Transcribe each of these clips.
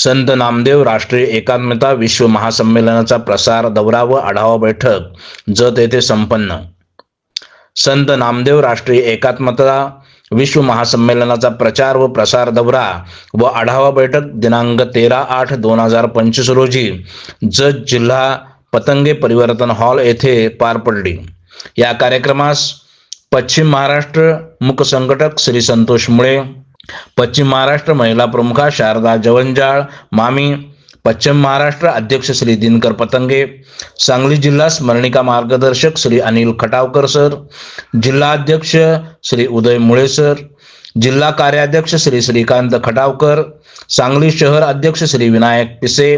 संत नामदेव राष्ट्रीय एकात्मता विश्व महासंमेलनाचा प्रसार दौरा व आढावा बैठक जत येथे संपन्न. संत नामदेव राष्ट्रीय एकात्मता विश्व महासंमेलनाचा प्रचार व प्रसार दौरा व आढावा बैठक दिनांक तेरा आठ दोन हजार पंचवीस रोजी जत जिल्हा पतंगे परिवर्तन हॉल येथे पार पडली. या कार्यक्रमास पश्चिम महाराष्ट्र मुख संघटक श्री संतोष मुळे पश्चिम महाराष्ट्र महिला प्रमुखा शारदा जवंजाळ मामी पश्चिम महाराष्ट्र अध्यक्ष श्री दिनकर पतंगे सांगली जिल्हा स्मरणिका मार्गदर्शक श्री अनिल खटावकर सर जिल्हा अध्यक्ष श्री उदय मुळे सर जिल्हा कार्याध्यक्ष श्री श्रीकांत खटावकर सांगली शहर अध्यक्ष श्री विनायक पिसे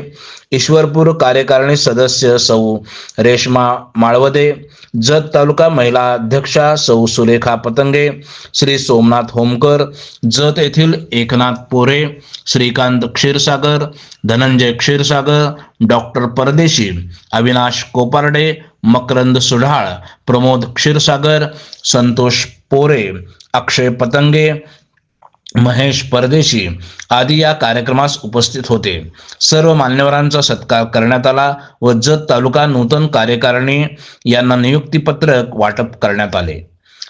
ईश्वरपूर कार्यकारिणी सदस्य सौ रेश्मा माळवदे जत तालुका महिला अध्यक्षा सौ सुरेखा पतंगे श्री सोमनाथ होमकर जत येथील एकनाथ पोरे श्रीकांत क्षीरसागर धनंजय क्षीरसागर डॉक्टर परदेशी अविनाश कोपारडे मकरंद सुढाळ प्रमोद क्षीरसागर संतोष पोरे अक्षय पतंगे महेश परदेशी आदी या कार्यक्रमास उपस्थित होते. सर्व मान्यवरांचा सत्कार करण्यात आला व जत तालुका नूतन कार्यकारिणी यांना नियुक्तीपत्रक वाटप करण्यात आले.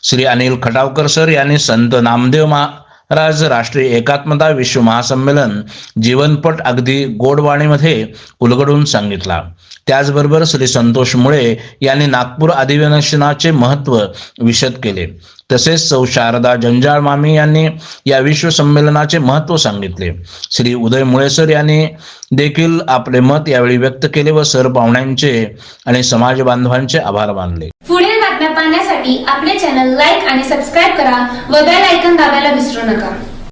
श्री अनिल खटावकर सर यांनी संत नामदेव महाराज राष्ट्रीय एकात्मता विश्व महासंमेलन जीवनपट अगदी गोडवाणीमध्ये उलगडून सांगितला. त्याचबरोबर श्री संतोष मुळे यांनी नागपूर अधिवेशनाचे महत्त्व विशद केले. तसेच सौ शारदा जंजाळ मामी यांनी या विश्व संमेलनाचे महत्त्व सांगितले. श्री उदय मुळेसर यांनी देखील आपले मत यावेळी व्यक्त केले व सर पाहुण्यांचे आणि समाज बांधवांचे आभार मानले. पुढील बातम्या पाहण्यासाठी आपले चॅनल लाईक आणि सबस्क्राईब करा व बेल आयकन दाबायला विसरू नका.